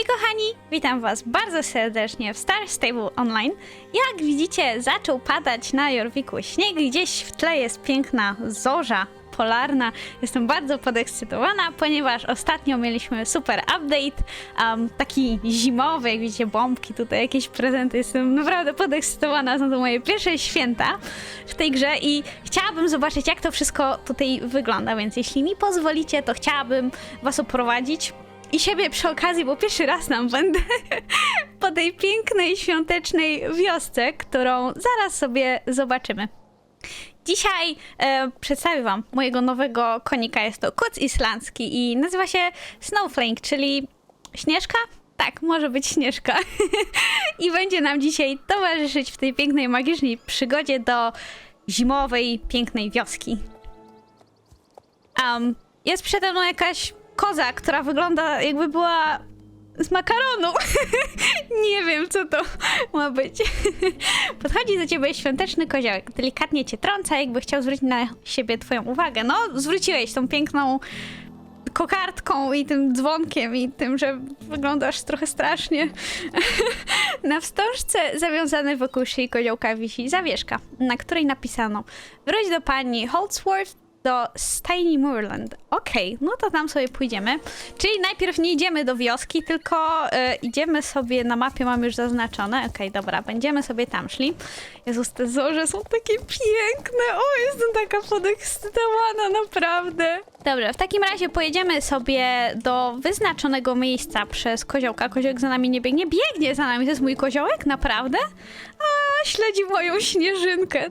Hej kochani, witam was bardzo serdecznie w Star Stable Online. Jak widzicie, zaczął padać na Jorwiku śnieg, gdzieś w tle jest piękna zorza polarna. Jestem bardzo podekscytowana, ponieważ ostatnio mieliśmy super update, um, taki zimowy, jak widzicie, bombki tutaj, jakieś prezenty. Jestem naprawdę podekscytowana, są to moje pierwsze święta w tej grze i chciałabym zobaczyć, jak to wszystko tutaj wygląda, więc jeśli mi pozwolicie, to chciałabym was oprowadzić i siebie przy okazji, bo pierwszy raz nam będę po tej pięknej, świątecznej wiosce, którą zaraz sobie zobaczymy. Dzisiaj e, przedstawię Wam mojego nowego konika. Jest to koc islandzki i nazywa się Snowflake, czyli śnieżka? Tak, może być śnieżka. I będzie nam dzisiaj towarzyszyć w tej pięknej, magicznej przygodzie do zimowej, pięknej wioski. Um, jest przede mną jakaś koza, która wygląda jakby była z makaronu. Nie wiem, co to ma być. Podchodzi do ciebie świąteczny koziołek. Delikatnie cię trąca, jakby chciał zwrócić na siebie twoją uwagę. No, zwróciłeś tą piękną kokardką i tym dzwonkiem i tym, że wyglądasz trochę strasznie. Na wstążce zawiązanej wokół szyi koziołka wisi zawieszka, na której napisano Wróć do pani Holdsworth do Stiny Moorland. Okej, no to tam sobie pójdziemy. Czyli najpierw nie idziemy do wioski, tylko e, idziemy sobie na mapie, mam już zaznaczone. Okej, dobra, będziemy sobie tam szli. Jezus, te zorze są takie piękne. O, jestem taka podekscytowana, naprawdę. Dobra, w takim razie pojedziemy sobie do wyznaczonego miejsca przez koziołka. Koziołek za nami nie biegnie. Biegnie za nami, to jest mój koziołek? Naprawdę? A, śledzi moją śnieżynkę.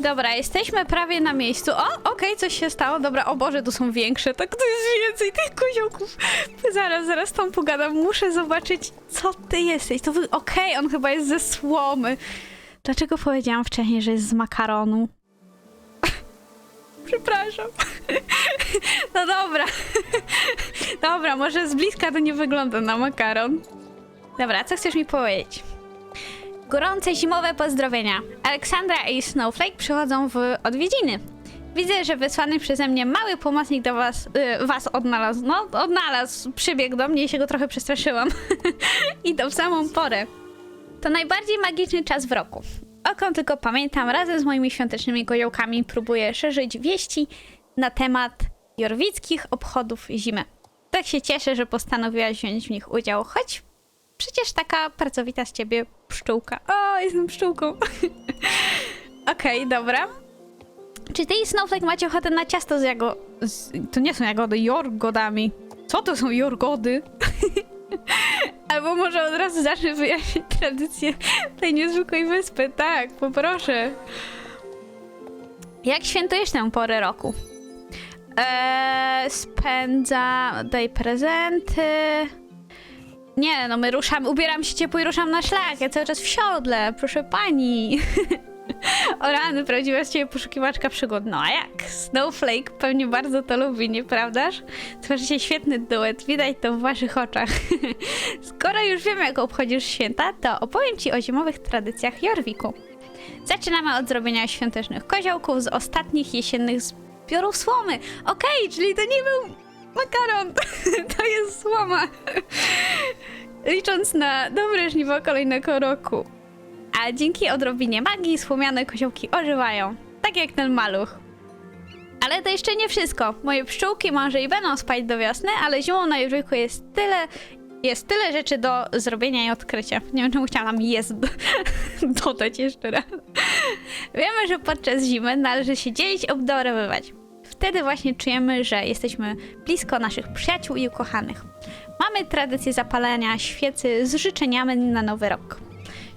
Dobra, jesteśmy prawie na miejscu. O, okej, coś się stało. Dobra, o Boże, tu są większe. Tak, tu jest więcej tych koziołków. Zaraz, zaraz tam pogadam. Muszę zobaczyć, co ty jesteś. To wy... Okej, on chyba jest ze słomy. Dlaczego powiedziałam wcześniej, że jest z makaronu? Przepraszam. No dobra. Dobra, może z bliska to nie wygląda na makaron. Dobra, co chcesz mi powiedzieć? Gorące zimowe pozdrowienia. Aleksandra i Snowflake przychodzą w odwiedziny. Widzę, że wysłany przeze mnie mały pomocnik do was, y, was odnalazł. No, odnalazł, przybiegł do mnie i się go trochę przestraszyłam. I to w samą porę. To najbardziej magiczny czas w roku. Okąd tylko pamiętam, razem z moimi świątecznymi koziołkami próbuję szerzyć wieści na temat jorwickich obchodów zimy. Tak się cieszę, że postanowiłaś wziąć w nich udział, choć przecież taka pracowita z ciebie pszczółka. O, jestem pszczółką. Okej, dobra. Czy ty i Snowflake macie ochotę na ciasto z jago... Z... To nie są jagody, jorgodami. Co to są jorgody? Albo może od razu zacznę wyjaśnić tradycję tej niezwykłej wyspy. Tak, poproszę. Jak świętujesz tę porę roku? Eee, spędza... Daj prezenty... Nie, no my ruszamy, ubieram się ciepło i ruszam na szlak. Ja cały czas w siodle, proszę pani. o rany, prawdziwa z ciebie poszukiwaczka przygód. No a jak? Snowflake pewnie bardzo to lubi, nieprawdaż? Tworzycie świetny duet, widać to w waszych oczach. Skoro już wiemy, jak obchodzisz święta, to opowiem ci o zimowych tradycjach Jorwiku. Zaczynamy od zrobienia świątecznych koziołków z ostatnich jesiennych zbiorów słomy. Okej, czyli to nie był makaron, to jest słoma. Licząc na dobre żniwo kolejnego roku. A dzięki odrobinie magii słomiane koziołki ożywają. Tak jak ten maluch. Ale to jeszcze nie wszystko. Moje pszczółki może i będą spać do wiosny, ale zimą na Jurzyku jest tyle... Jest tyle rzeczy do zrobienia i odkrycia. Nie wiem, czemu chciałam jest do, dodać jeszcze raz. Wiemy, że podczas zimy należy się dzielić, obdarowywać. Wtedy właśnie czujemy, że jesteśmy blisko naszych przyjaciół i ukochanych. Mamy tradycję zapalania świecy z życzeniami na nowy rok.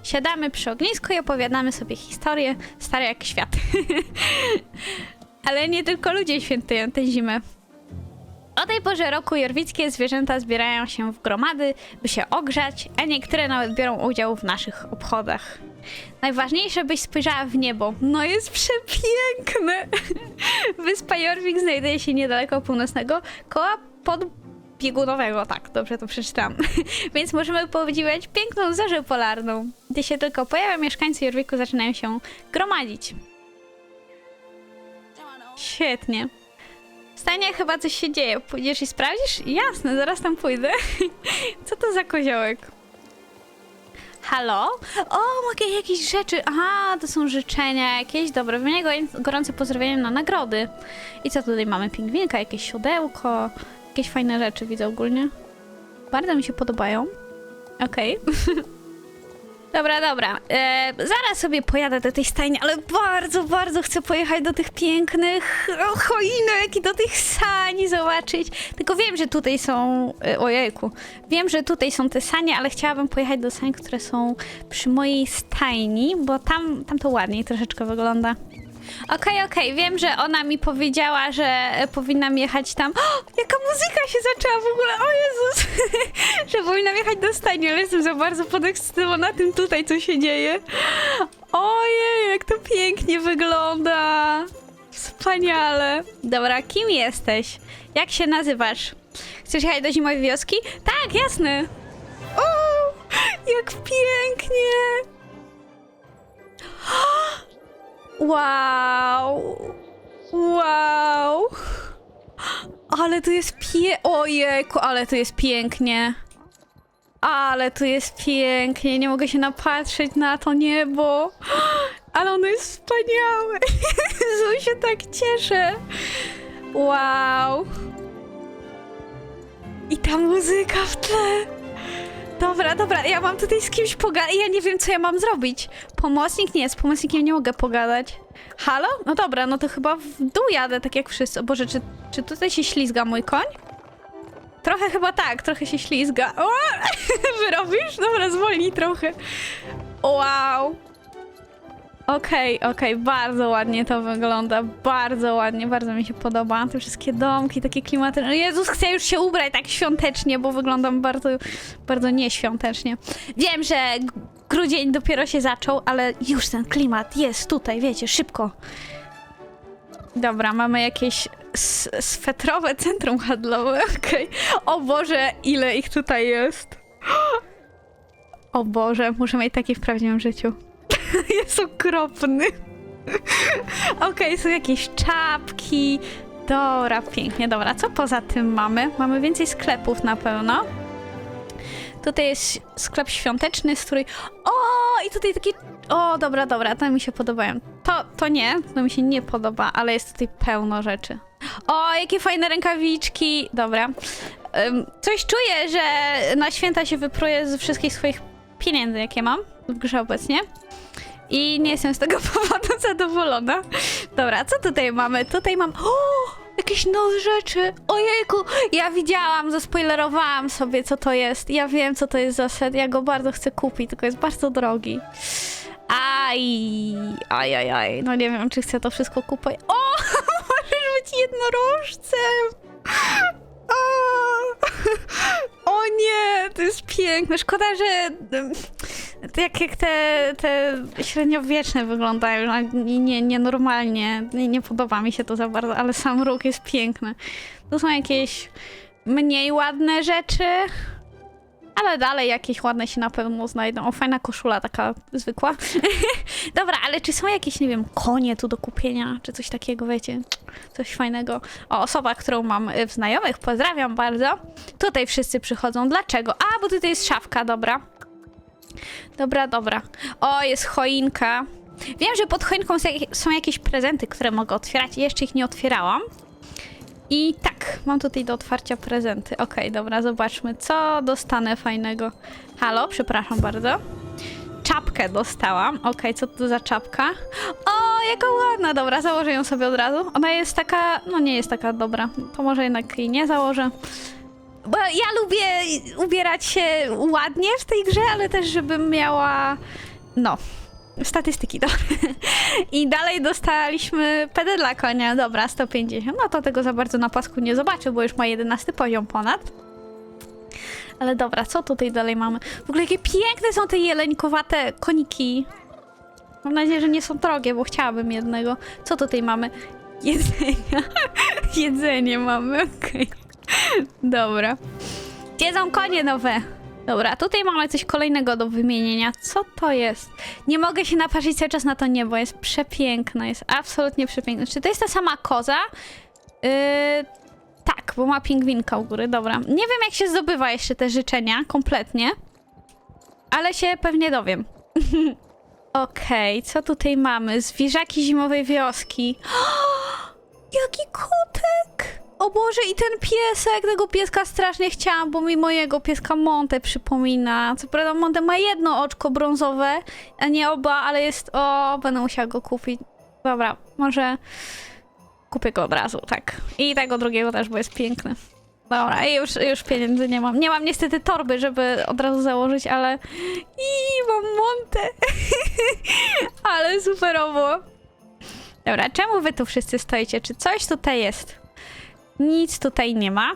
Siadamy przy ognisku i opowiadamy sobie historie stare jak świat. Ale nie tylko ludzie świętują tę zimę. O tej porze roku jorwickie zwierzęta zbierają się w gromady, by się ogrzać, a niektóre nawet biorą udział w naszych obchodach. Najważniejsze, byś spojrzała w niebo. No jest przepiękne! Wyspa Jorvik znajduje się niedaleko północnego koła podbiegunowego, tak, dobrze to przeczytam. Więc możemy podziwiać piękną zorzę polarną. Gdy się tylko pojawia, mieszkańcy Jorviku zaczynają się gromadzić. Świetnie. stanie chyba coś się dzieje. Pójdziesz i sprawdzisz? Jasne, zaraz tam pójdę. Co to za koziołek? Halo? O, mogę jakieś rzeczy. Aha, to są życzenia jakieś. Dobra, wymienię go- gorące pozdrowienia na nagrody. I co tutaj mamy? Pingwinka, jakieś siodełko. Jakieś fajne rzeczy widzę ogólnie. Bardzo mi się podobają. Okej. Dobra, dobra. E, zaraz sobie pojadę do tej stajni, ale bardzo, bardzo chcę pojechać do tych pięknych choinek i do tych sani zobaczyć. Tylko wiem, że tutaj są. E, ojejku. Wiem, że tutaj są te sanie, ale chciałabym pojechać do sań, które są przy mojej stajni, bo tam, tam to ładniej troszeczkę wygląda. Okej, okej, wiem, że ona mi powiedziała, że e, powinnam jechać tam. O, jaka muzyka się zaczęła w ogóle! O Jezus! że powinnam jechać do stajni, ale jestem za bardzo podekscytowana tym tutaj, co się dzieje. Ojej, jak to pięknie wygląda! Wspaniale! Dobra, kim jesteś? Jak się nazywasz? Chcesz jechać do zimowej wioski? Tak, jasne! O, jak pięknie! Wow! Wow! Ale tu jest pie... Ojejku, ale tu jest pięknie. Ale tu jest pięknie. Nie mogę się napatrzeć na to niebo. Ale ono jest wspaniałe. Jezu, się tak cieszę. Wow. I ta muzyka w tle. Dobra, dobra, ja mam tutaj z kimś pogadać. Ja nie wiem, co ja mam zrobić. Pomocnik nie, z pomocnikiem nie mogę pogadać. Halo? No dobra, no to chyba w dół jadę, tak jak wszyscy. Boże, czy, czy tutaj się ślizga mój koń? Trochę chyba tak, trochę się ślizga. O! Wyrobisz? Dobra, zwolnij trochę. Wow. Okej, okej, bardzo ładnie to wygląda, bardzo ładnie, bardzo mi się podoba. Te wszystkie domki, takie klimatyczne. Jezus, chcę już się ubrać tak świątecznie, bo wyglądam bardzo, bardzo nieświątecznie. Wiem, że grudzień dopiero się zaczął, ale już ten klimat jest tutaj, wiecie, szybko. Dobra, mamy jakieś swetrowe centrum handlowe, okej. O Boże, ile ich tutaj jest. O Boże, muszę mieć takie w prawdziwym życiu. jest okropny. Okej, są jakieś czapki. Dobra, pięknie, dobra. Co poza tym mamy? Mamy więcej sklepów na pewno. Tutaj jest sklep świąteczny, strój. O, i tutaj takie. O, dobra, dobra, to mi się podobają. To, to nie, to mi się nie podoba, ale jest tutaj pełno rzeczy. O, jakie fajne rękawiczki. Dobra. Coś czuję, że na święta się wypruję ze wszystkich swoich pieniędzy, jakie mam w grze obecnie. I nie jestem z tego powodu zadowolona. Dobra, co tutaj mamy? Tutaj mam. O! Jakieś nowe rzeczy! Ojejku! Ja widziałam, zaspoilerowałam sobie, co to jest. Ja wiem, co to jest za set. Ja go bardzo chcę kupić, tylko jest bardzo drogi. Aj, aj, aj, aj. No nie wiem, czy chcę to wszystko kupować. O! Możesz być jednorożcem! O! o nie, to jest piękne. Szkoda, że tak jak te, te średniowieczne wyglądają, nie, nie, nienormalnie. Nie, nie podoba mi się to za bardzo, ale sam róg jest piękny. Tu są jakieś mniej ładne rzeczy, ale dalej jakieś ładne się na pewno znajdą. O, fajna koszula taka zwykła. Dobra, ale czy są jakieś, nie wiem, konie tu do kupienia, czy coś takiego, wiecie? Coś fajnego. O, osoba, którą mam y, w znajomych, pozdrawiam bardzo. Tutaj wszyscy przychodzą. Dlaczego? A, bo tutaj jest szafka, dobra. Dobra, dobra. O, jest choinka. Wiem, że pod choinką są jak- są jakieś prezenty, które mogę otwierać. Jeszcze ich nie otwierałam. I tak, mam tutaj do otwarcia prezenty. Okej, dobra, zobaczmy, co dostanę fajnego. Halo, przepraszam bardzo. Czapkę dostałam. Okej, co to za czapka? O, jaka ładna, dobra, założę ją sobie od razu. Ona jest taka, no nie jest taka dobra. To może jednak jej nie założę. Bo ja lubię ubierać się ładnie w tej grze, ale też żebym miała, no, statystyki dobre. I dalej dostaliśmy PD dla konia, dobra, 150. No to tego za bardzo na pasku nie zobaczę, bo już ma 11 poziom ponad. Ale dobra, co tutaj dalej mamy? W ogóle jakie piękne są te jeleńkowate koniki. Mam nadzieję, że nie są drogie, bo chciałabym jednego. Co tutaj mamy? Jedzenia. Jedzenie mamy, okej. Dobra. Gdzie konie nowe? Dobra, tutaj mamy coś kolejnego do wymienienia. Co to jest? Nie mogę się napatrzeć cały czas na to niebo. Jest przepiękne, jest absolutnie przepiękne. Czy to jest ta sama koza? Yy, tak, bo ma pingwinka u góry, dobra. Nie wiem, jak się zdobywa jeszcze te życzenia kompletnie, ale się pewnie dowiem. Okej, co tutaj mamy? Zwierzaki zimowej wioski. Jaki kotek! O Boże, i ten piesek, tego pieska strasznie chciałam, bo mi mojego pieska Monte przypomina. Co prawda Monte ma jedno oczko brązowe, a nie oba, ale jest... O, będę musiała go kupić. Dobra, może kupię go od razu, tak. I tego drugiego też, bo jest piękny. Dobra, i już, już pieniędzy nie mam. Nie mam niestety torby, żeby od razu założyć, ale... I mam Monte! ale superowo. Dobra, czemu wy tu wszyscy stoicie? Czy coś tutaj jest? Nic tutaj nie ma.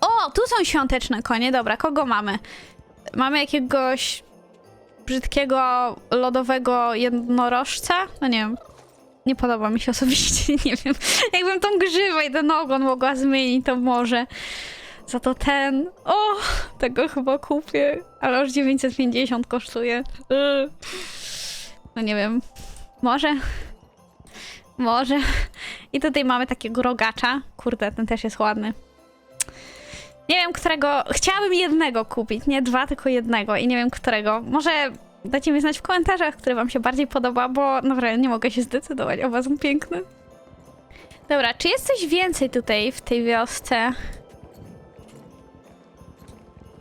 O, tu są świąteczne konie. Dobra, kogo mamy? Mamy jakiegoś brzydkiego, lodowego jednorożca? No nie wiem. Nie podoba mi się osobiście, nie wiem. Jakbym tą grzywę i ten ogon mogła zmienić, to może. Za to ten... O, tego chyba kupię. Ale już 950 kosztuje. Yy. No nie wiem. Może? Może. I tutaj mamy takiego rogacza. Kurde, ten też jest ładny. Nie wiem, którego. Chciałabym jednego kupić. Nie dwa, tylko jednego. I nie wiem, którego. Może dajcie mi znać w komentarzach, który wam się bardziej podoba, bo naprawdę nie mogę się zdecydować. Oba są piękne. Dobra, czy jest coś więcej tutaj w tej wiosce?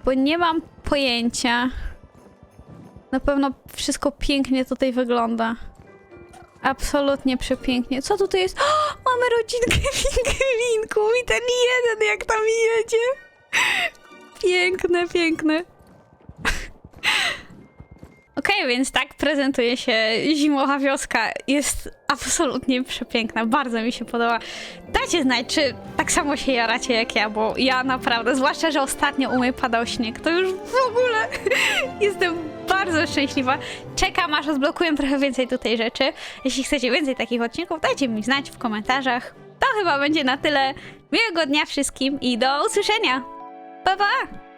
Bo nie mam pojęcia. Na pewno wszystko pięknie tutaj wygląda. Absolutnie przepięknie. Co tutaj jest? O, mamy rodzinkę pingwinków i ten jeden jak tam jedzie. Piękne, piękne. Okej, więc tak prezentuje się zimowa wioska. Jest absolutnie przepiękna, bardzo mi się podoba. Dajcie znać, czy tak samo się jaracie jak ja, bo ja naprawdę, zwłaszcza, że ostatnio u mnie padał śnieg, to już w ogóle jestem bardzo szczęśliwa. Czekam, aż odblokuję trochę więcej tutaj rzeczy. Jeśli chcecie więcej takich odcinków, dajcie mi znać w komentarzach. To chyba będzie na tyle. Miłego dnia wszystkim i do usłyszenia. Pa, pa!